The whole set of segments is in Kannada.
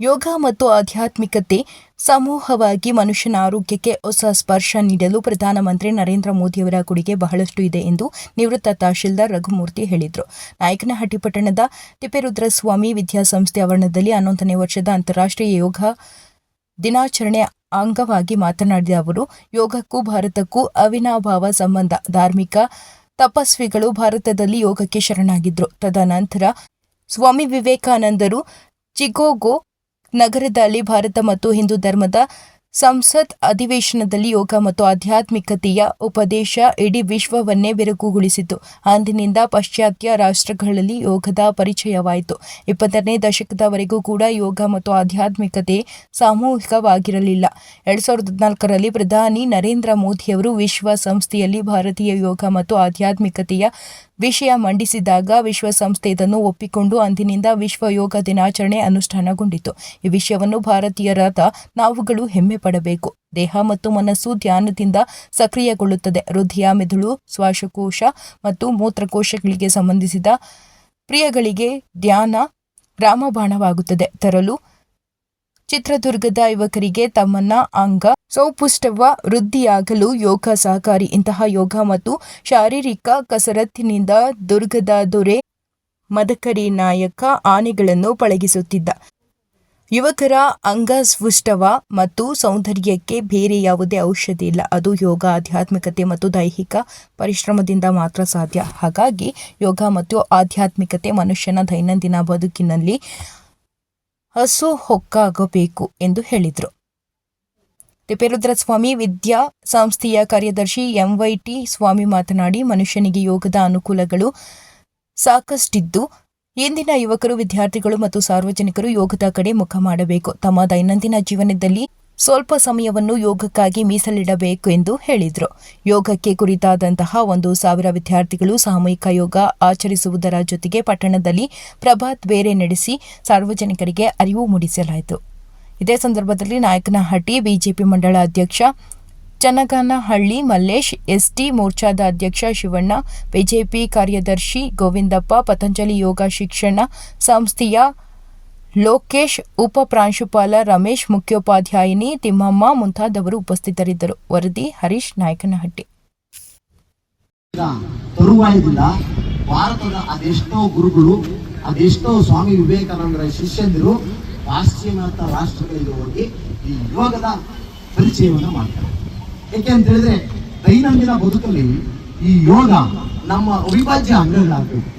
ಯೋಗ ಮತ್ತು ಆಧ್ಯಾತ್ಮಿಕತೆ ಸಮೂಹವಾಗಿ ಮನುಷ್ಯನ ಆರೋಗ್ಯಕ್ಕೆ ಹೊಸ ಸ್ಪರ್ಶ ನೀಡಲು ಪ್ರಧಾನಮಂತ್ರಿ ನರೇಂದ್ರ ಮೋದಿಯವರ ಕೊಡುಗೆ ಬಹಳಷ್ಟು ಇದೆ ಎಂದು ನಿವೃತ್ತ ತಹಶೀಲ್ದಾರ್ ರಘುಮೂರ್ತಿ ಹೇಳಿದರು. ನಾಯಕನಹಟ್ಟಿ ಪಟ್ಟಣದ ತಿಪ್ಪೇರುದ್ರಸ್ವಾಮಿ ವಿದ್ಯಾಸಂಸ್ಥೆ ಆವರಣದಲ್ಲಿ ಹನ್ನೊಂದನೇ ವರ್ಷದ ಅಂತಾರಾಷ್ಟ್ರೀಯ ಯೋಗ ದಿನಾಚರಣೆ ಅಂಗವಾಗಿ ಮಾತನಾಡಿದ ಅವರು, ಯೋಗಕ್ಕೂ ಭಾರತಕ್ಕೂ ಅವಿನಾಭಾವ ಸಂಬಂಧ. ಧಾರ್ಮಿಕ ತಪಸ್ವಿಗಳು ಭಾರತದಲ್ಲಿ ಯೋಗಕ್ಕೆ ಶರಣಾಗಿದ್ದರು ತದನಂತರ ಸ್ವಾಮಿ ವಿವೇಕಾನಂದರು ಚಿಗೋಗೋ ನಗರದಲ್ಲಿ ಭಾರತ ಮತ್ತು ಹಿಂದೂ ಧರ್ಮದ ಸಂಸತ್ ಅಧಿವೇಶನದಲ್ಲಿ ಯೋಗ ಮತ್ತು ಆಧ್ಯಾತ್ಮಿಕತೆಯ ಉಪದೇಶ ಇಡೀ ವಿಶ್ವವನ್ನೇ ಬೆರಕುಗೊಳಿಸಿತು ಅಂದಿನಿಂದ ಪಾಶ್ಚಾತ್ಯ ರಾಷ್ಟ್ರಗಳಲ್ಲಿ ಯೋಗದ ಪರಿಚಯವಾಯಿತು. ಇಪ್ಪತ್ತನೇ ದಶಕದವರೆಗೂ ಕೂಡ ಯೋಗ ಮತ್ತು ಆಧ್ಯಾತ್ಮಿಕತೆ ಸಾಮೂಹಿಕವಾಗಿರಲಿಲ್ಲ. ಎರಡ್ ಸಾವಿರದ ಹದಿನಾಲ್ಕರಲ್ಲಿ ಪ್ರಧಾನಿ ನರೇಂದ್ರ ಮೋದಿಯವರು ವಿಶ್ವ ಸಂಸ್ಥೆಯಲ್ಲಿ ಭಾರತೀಯ ಯೋಗ ಮತ್ತು ಆಧ್ಯಾತ್ಮಿಕತೆಯ ವಿಷಯ ಮಂಡಿಸಿದಾಗ ವಿಶ್ವಸಂಸ್ಥೆ ಇದನ್ನು ಒಪ್ಪಿಕೊಂಡು ಅಂದಿನಿಂದ ವಿಶ್ವ ಯೋಗ ದಿನಾಚರಣೆ ಅನುಷ್ಠಾನಗೊಂಡಿತು. ಈ ವಿಷಯವನ್ನು ಭಾರತೀಯರಾದ ನಾವುಗಳು ಹೆಮ್ಮೆ ಪಡಬೇಕು. ದೇಹ ಮತ್ತು ಮನಸ್ಸು ಧ್ಯಾನದಿಂದ ಸಕ್ರಿಯಗೊಳ್ಳುತ್ತದೆ. ಹೃದಯ, ಮೆದುಳು, ಶ್ವಾಸಕೋಶ ಮತ್ತು ಮೂತ್ರಕೋಶಗಳಿಗೆ ಸಂಬಂಧಿಸಿದ ಪ್ರಿಯಗಳಿಗೆ ಧ್ಯಾನ ರಾಮಬಾಣವಾಗುತ್ತದೆ ತರಲು ಚಿತ್ರದುರ್ಗದ ಯುವಕರಿಗೆ ತಮ್ಮನ್ನ ಅಂಗ, ಸೌಪುಷ್ಟವ, ವೃದ್ಧಿಯಾಗಲು ಯೋಗ ಸಹಕಾರಿ ಇಂತಹ ಯೋಗ ಮತ್ತು ಶಾರೀರಿಕ ಕಸರತ್ತಿನಿಂದ ದುರ್ಗದ ದೊರೆ ಮದಕರಿ ನಾಯಕ ಆನೆಗಳನ್ನು ಪಳಗಿಸುತ್ತಿದ್ದ. ಯುವಕರ ಅಂಗ ಅಂಗಸ್ಪುಷ್ಟವ ಮತ್ತು ಸೌಂದರ್ಯಕ್ಕೆ ಬೇರೆ ಯಾವುದೇ ಔಷಧಿ ಇಲ್ಲ. ಅದು ಯೋಗ, ಆಧ್ಯಾತ್ಮಿಕತೆ ಮತ್ತು ದೈಹಿಕ ಪರಿಶ್ರಮದಿಂದ ಮಾತ್ರ ಸಾಧ್ಯ. ಹಾಗಾಗಿ ಯೋಗ ಮತ್ತು ಆಧ್ಯಾತ್ಮಿಕತೆ ಮನುಷ್ಯನ ದೈನಂದಿನ ಬದುಕಿನಲ್ಲಿ ಹಸು ಹೊಕ್ಕಾಗಬೇಕು ಎಂದು ಹೇಳಿದರು. ತಿಪ್ಪೇರುದ್ರಸ್ವಾಮಿ ವಿದ್ಯಾ ಸಂಸ್ಥೆಯ ಕಾರ್ಯದರ್ಶಿ ಎಂವೈಟಿ ಸ್ವಾಮಿ ಮಾತನಾಡಿ, ಮನುಷ್ಯನಿಗೆ ಯೋಗದ ಅನುಕೂಲಗಳು ಸಾಕಷ್ಟಿದ್ದು, ಇಂದಿನ ಯುವಕರು, ವಿದ್ಯಾರ್ಥಿಗಳು ಮತ್ತು ಸಾರ್ವಜನಿಕರು ಯೋಗದ ಕಡೆ ಮುಖ ಮಾಡಬೇಕು. ತಮ್ಮ ದೈನಂದಿನ ಜೀವನದಲ್ಲಿ ಸ್ವಲ್ಪ ಸಮಯವನ್ನು ಯೋಗಕ್ಕಾಗಿ ಮೀಸಲಿಡಬೇಕು ಎಂದು ಹೇಳಿದರು. ಯೋಗಕ್ಕೆ ಕುರಿತಾದಂತಹ ಒಂದು ಸಾವಿರ ವಿದ್ಯಾರ್ಥಿಗಳು ಸಾಮೂಹಿಕ ಯೋಗ ಆಚರಿಸುವುದರ ಜೊತೆಗೆ ಪಟ್ಟಣದಲ್ಲಿ ಪ್ರಭಾತ್ ಬೇರೆ ನಡೆಸಿ ಸಾರ್ವಜನಿಕರಿಗೆ ಅರಿವು ಮೂಡಿಸಲಾಯಿತು. ಇದೇ ಸಂದರ್ಭದಲ್ಲಿ ನಾಯಕನಹಟ್ಟಿ ಬಿಜೆಪಿ ಮಂಡಳ ಅಧ್ಯಕ್ಷ ಚನ್ನಗಾನಹಳ್ಳಿ ಮಲ್ಲೇಶ್, ಎಸ್ಟಿ ಮೋರ್ಚಾದ ಅಧ್ಯಕ್ಷ ಶಿವಣ್ಣ, ಬಿಜೆಪಿ ಕಾರ್ಯದರ್ಶಿ ಗೋವಿಂದಪ್ಪ, ಪತಂಜಲಿ ಯೋಗ ಶಿಕ್ಷಣ ಸಂಸ್ಥೆಯ ಲೋಕೇಶ್, ಉಪ ಪ್ರಾಂಶುಪಾಲ ರಮೇಶ್, ಮುಖ್ಯೋಪಾಧ್ಯಾಯಿನಿ ತಿಮ್ಮಮ್ಮ ಮುಂತಾದವರು ಉಪಸ್ಥಿತರಿದ್ದರು. ವರದಿ ಹರೀಶ್ ನಾಯಕನಹಟ್ಟಿ. ಭಾರತದ ಅದೆಷ್ಟೋ ಗುರುಗಳು, ಅದೆಷ್ಟೋ ಸ್ವಾಮಿ ವಿವೇಕಾನಂದರ ಶಿಷ್ಯಂದಿರು ಪಾಶ್ಚಿಮಾತ್ಯ ರಾಷ್ಟ್ರಗಳಿಗೆ ಹೋಗಿ ಈ ಯೋಗದ ಪರಿಚಯವನ್ನು ಮಾಡ್ತಾರೆ. ಯಾಕೆ ಅಂತ ಹೇಳಿದ್ರೆ, ದೈನಂದಿನ ಬದುಕಲ್ಲಿ ಈ ಯೋಗ ನಮ್ಮ ಅವಿಭಾಜ್ಯ ಅಂಗಗಳಾಗಬೇಕು.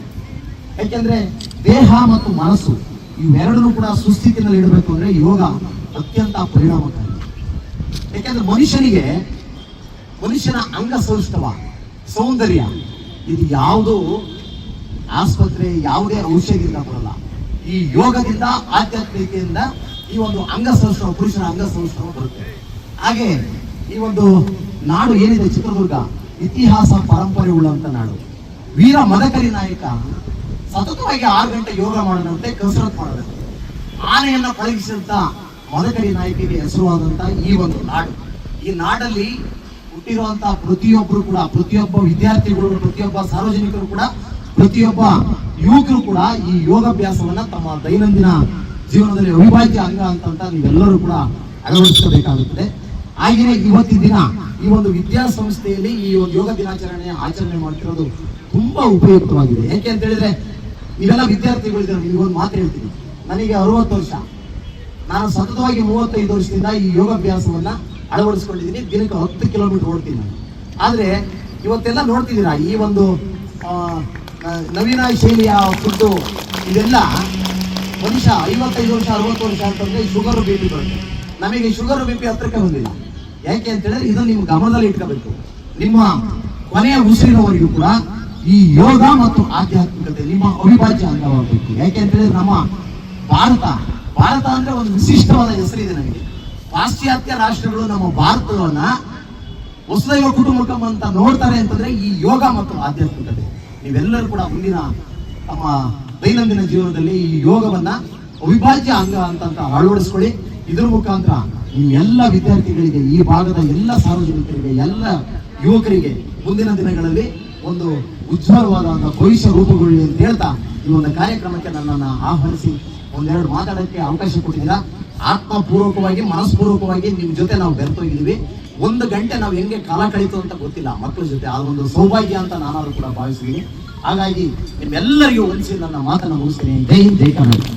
ಯಾಕೆಂದ್ರೆ ದೇಹ ಮತ್ತು ಮನಸ್ಸು ಇವೆರಡನ್ನೂ ಕೂಡ ಸುಸ್ಥಿತಿನಲ್ಲಿ ಇಡಬೇಕು ಅಂದ್ರೆ ಯೋಗ ಅತ್ಯಂತ ಪರಿಣಾಮಕಾರಿ. ಯಾಕೆಂದ್ರೆ ಮನುಷ್ಯನಿಗೆ ಮನುಷ್ಯನ ಅಂಗ ಸೌಷ್ಠವ, ಸೌಂದರ್ಯ, ಇದು ಯಾವುದು ಆಸ್ಪತ್ರೆ ಯಾವುದೇ ಔಷಧಿಯಿಂದ ಬರಲ್ಲ. ಈ ಯೋಗದಿಂದ ಆಧ್ಯಾತ್ಮಿಕೆಯಿಂದ ಈ ಒಂದು ಅಂಗ ಸೌಷ್ಠವ, ಪುರುಷನ ಅಂಗ ಸೌಷ್ಠವ ಬರುತ್ತೆ. ಹಾಗೆ ಈ ಒಂದು ನಾಡು ಏನಿದೆ ಚಿತ್ರದುರ್ಗ? ಇತಿಹಾಸ ಪರಂಪರೆ ಉಳ್ಳಂತ ನಾಡು. ವೀರ ಮದಕರಿ ನಾಯಕ ಸತತವಾಗಿ ಆರು ಗಂಟೆ ಯೋಗ ಮಾಡದಂತೆ ಕಸರತ್ ಮಾಡದಂತೆ. ಆನೆಯನ್ನ ಪಳಗಿಸಿದಂತ ಮದಕರಿ ನಾಯಕಿಗೆ ಹೆಸರುವಾದಂತ ಈ ಒಂದು ನಾಡು. ಈ ನಾಡಲ್ಲಿ ಹುಟ್ಟಿರುವಂತಹ ಪ್ರತಿಯೊಬ್ಬರು ಕೂಡ, ಪ್ರತಿಯೊಬ್ಬ ವಿದ್ಯಾರ್ಥಿಗಳು, ಪ್ರತಿಯೊಬ್ಬ ಸಾರ್ವಜನಿಕರು ಕೂಡ, ಪ್ರತಿಯೊಬ್ಬ ಯುವಕರು ಕೂಡ ಈ ಯೋಗಾಭ್ಯಾಸವನ್ನ ತಮ್ಮ ದೈನಂದಿನ ಜೀವನದಲ್ಲಿ ಅವಿಭಾಜ್ಯ ಅಂಗ ಅಂತ ನೀವೆಲ್ಲರೂ ಕೂಡ ಅಳವಡಿಸಬೇಕಾಗುತ್ತದೆ ಹಾಗೆಯೇ ಇವತ್ತಿನ ದಿನ ಈ ಒಂದು ವಿದ್ಯಾಸಂಸ್ಥೆಯಲ್ಲಿ ಈ ಒಂದು ಯೋಗ ದಿನಾಚರಣೆ ಆಚರಣೆ ಮಾಡ್ತಿರೋದು ತುಂಬಾ ಉಪಯುಕ್ತವಾಗಿದೆ. ಯಾಕೆ ಅಂತ ಹೇಳಿದ್ರೆ ನೀವೆಲ್ಲ ವಿದ್ಯಾರ್ಥಿಗಳಿದ್ದಾರೆ ನಿಮಗೊಂದು ಮಾತು ಹೇಳ್ತೀನಿ. ನನಗೆ ಅರವತ್ತು ವರ್ಷ. ನಾನು ಸತತವಾಗಿ ಮೂವತ್ತೈದು ವರ್ಷದಿಂದ ಈ ಯೋಗಾಭ್ಯಾಸವನ್ನ ಅಳವಡಿಸ್ಕೊಂಡಿದ್ದೀನಿ. ದಿನಕ್ಕೆ ಹತ್ತು ಕಿಲೋಮೀಟರ್ ಓಡ್ತೀನಿ ನಾನು. ಆದರೆ ಇವತ್ತೆಲ್ಲ ನೋಡ್ತಿದ್ದೀರಾ, ಈ ಒಂದು ನವೀನ ಶೈಲಿಯ ಫುಡ್ಡು ಇದೆಲ್ಲ ಮನುಷ್ಯ ಐವತ್ತೈದು ವರ್ಷ, ಅರವತ್ತು ವರ್ಷ ಅಂತಂದ್ರೆ ಶುಗರ್ ಬಿ ಪಿ ಬರುತ್ತೆ. ನಮಗೆ ಶುಗರ್ ಬಿ ಪಿ ಹತ್ರಕ್ಕೆ ಬಂದಿಲ್ಲ. ಯಾಕೆ ಅಂತ ಹೇಳಿದ್ರೆ ಇದನ್ನ ನಿಮ್ಮ ಗಮನದಲ್ಲಿ ಇಟ್ಕೋಬೇಕು. ನಿಮ್ಮ ಕೊನೆಯ ಉಸಿರಿನವರೆಗೂ ಕೂಡ ಈ ಯೋಗ ಮತ್ತು ಆಧ್ಯಾತ್ಮಿಕತೆ ನಿಮ್ಮ ಅವಿಭಾಜ್ಯ ಅಂಗವಾಗಬೇಕು ಯಾಕೆ ಅಂತ ಹೇಳಿದ್ರೆ ನಮ್ಮ ಭಾರತ ಭಾರತ ಅಂದ್ರೆ ಒಂದು ವಿಶಿಷ್ಟವಾದ ಹೆಸರಿದೆ ನನಗೆ ಪಾಶ್ಚಾತ್ಯ ರಾಷ್ಟ್ರಗಳು ನಮ್ಮ ಭಾರತವನ್ನ ಹೊಸದೈವ ಕುಟುಂಬಕಂ ಅಂತ ನೋಡ್ತಾರೆ ಅಂತಂದ್ರೆ ಈ ಯೋಗ ಮತ್ತು ಆಧ್ಯಾತ್ಮಿಕತೆ. ನೀವೆಲ್ಲರೂ ಕೂಡ ಮುಂದಿನ ತಮ್ಮ ದೈನಂದಿನ ಜೀವನದಲ್ಲಿ ಈ ಯೋಗವನ್ನ ಅವಿಭಾಜ್ಯ ಅಂಗ ಅಂತ ಅಳವಡಿಸ್ಕೊಳ್ಳಿ. ಇದ್ರ ಮುಖಾಂತರ ನಿಮ್ಮೆಲ್ಲ ವಿದ್ಯಾರ್ಥಿಗಳಿಗೆ, ಈ ಭಾಗದ ಎಲ್ಲ ಸಾರ್ವಜನಿಕರಿಗೆ, ಎಲ್ಲ ಯುವಕರಿಗೆ ಮುಂದಿನ ದಿನಗಳಲ್ಲಿ ಒಂದು ಉಜ್ವಲವಾದ ಭವಿಷ್ಯ ರೂಪುಗೊಳ್ಳಿ ಅಂತ ಹೇಳ್ತಾ ಈ ಒಂದು ಕಾರ್ಯಕ್ರಮಕ್ಕೆ ನನ್ನನ್ನು ಆಹ್ವಾನಿಸಿ ಒಂದೆರಡು ಮಾತಾಡೋಕ್ಕೆ ಅವಕಾಶ ಕೊಟ್ಟಿದ್ದೀರಾ? ಆತ್ಮಪೂರ್ವಕವಾಗಿ, ಮನಸ್ಪೂರ್ವಕವಾಗಿ ನಿಮ್ಮ ಜೊತೆ ನಾವು ಬೆರೆತೋಗಿದ್ದೀವಿ. ಒಂದು ಗಂಟೆ ನಾವು ಹೆಂಗೆ ಕಾಲ ಕಳೀತು ಅಂತ ಗೊತ್ತಿಲ್ಲ, ಮಕ್ಕಳ ಜೊತೆ. ಅದೊಂದು ಸೌಭಾಗ್ಯ ಅಂತ ನಾನಾದ್ರೂ ಕೂಡ ಭಾವಿಸಿದ್ದೀನಿ. ಹಾಗಾಗಿ ನಿಮ್ಮೆಲ್ಲರಿಗೂ ಒಂದಿಸಿ ನನ್ನ ಮಾತನ್ನು ಮುಗಿಸ್ತೀನಿ. ಜೈ ಜೈ ಕರ್ನಾಟಕ.